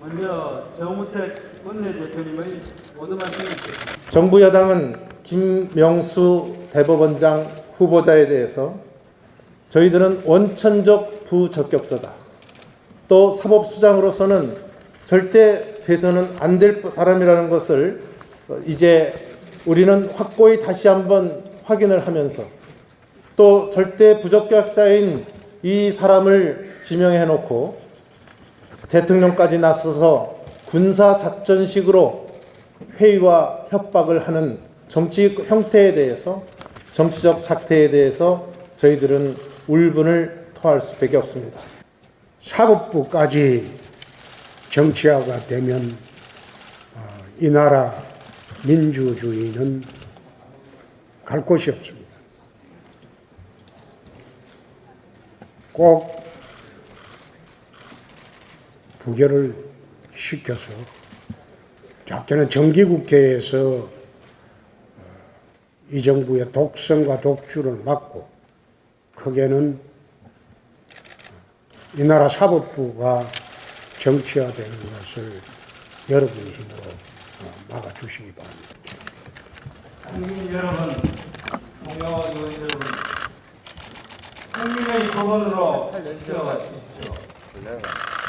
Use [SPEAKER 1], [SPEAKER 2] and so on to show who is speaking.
[SPEAKER 1] 먼저 정우택 원내대표님의 모두 말씀 주십시오.
[SPEAKER 2] 정부 여당은 김명수 대법원장 후보자에 대해서 저희들은 원천적 부적격자다. 또 사법수장으로서는 절대 돼서는 안 될 사람이라는 것을 이제 우리는 확고히 다시 한번 확인을 하면서 또 절대 부적격자인 이 사람을 지명해 놓고 대통령까지 나서서 군사 작전식으로 회의와 협박을 하는 정치 형태에 대해서 정치적 작태에 대해서 저희들은 울분을 토할 수밖에 없습니다.
[SPEAKER 3] 사법부까지 정치화가 되면 어, 이 나라 민주주의는 갈 곳이 없습니다. 꼭 부결을 시켜서 작게는 정기국회에서 어, 이 정부의 독성과 독주를 막고 크게는 이 나라 사법부가 정치화되는 것을 여러분의 힘으로 어, 막아주시기 바랍니다.
[SPEAKER 1] 국민 여러분, 동료 의원 여러분, 국민의 법원으로 지켜가 주십시오.